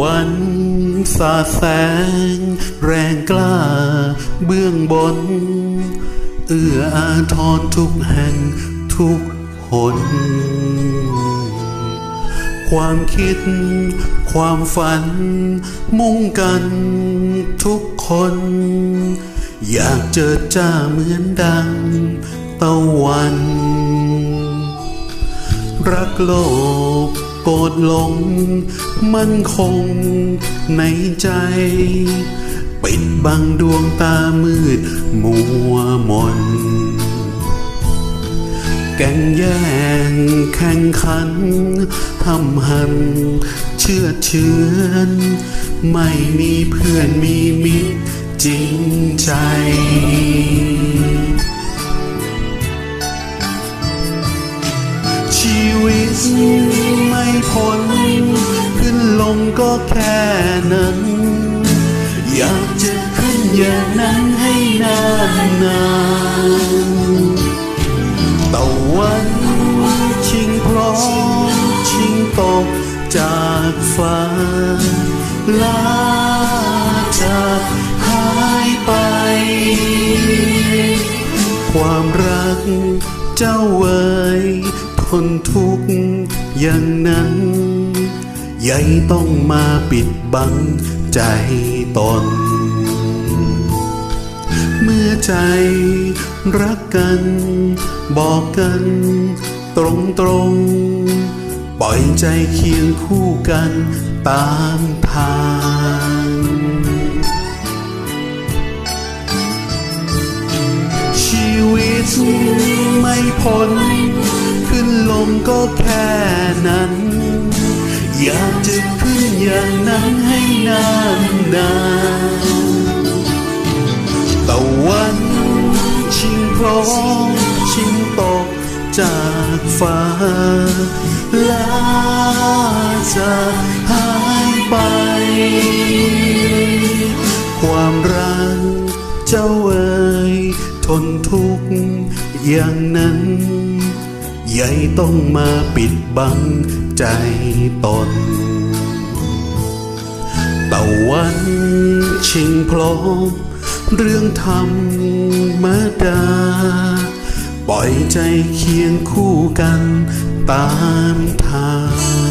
วันสาแสง แรงกล้า เบื้องบน เอื้ออาทรทุกแห่งทุกหน ความคิด ความฝัน มุ่งกันทุกคน อยากเจอจ้าเหมือนดังตะวัน รักโลภโกรธหลง มั่นคงในใจ ปิดบังดวงตามืด มัวมน แก่งแย่งแข่งขันห้ำหัน เชื่อเชือนไม่มีเพื่อนมีมิตรจริงใจ ก็แค่นั้น อยากจะขึ้นอย่างนั้นให้นานนานตะวันชิงพร้อมชิงตกจากฟ้าลาจากหายไป ความรักเจ้าเอ๋ยทนทุกข์อย่างนั้น ใหญ่ต้องมาปิดบังใจตน เมื่อใจรักกัน บอกกัน ตรงตรงปล่อยใจเคียงคู่กันตามทางชีวิตไม่พ้น ขึ้นลงก็แค่นั้น อย่างนั้นให้นานนานตะวันชิงพร้อมชิงตกจากฟ้าลาจากหายไป ความรักเจ้าเอ๋ยทนทุกข์อย่างนั้นใหญ่ต้องมาปิดบังใจตน ชิงพร้อม เรื่องธรรมดา ปล่อยใจเคียงคู่กันตามทาง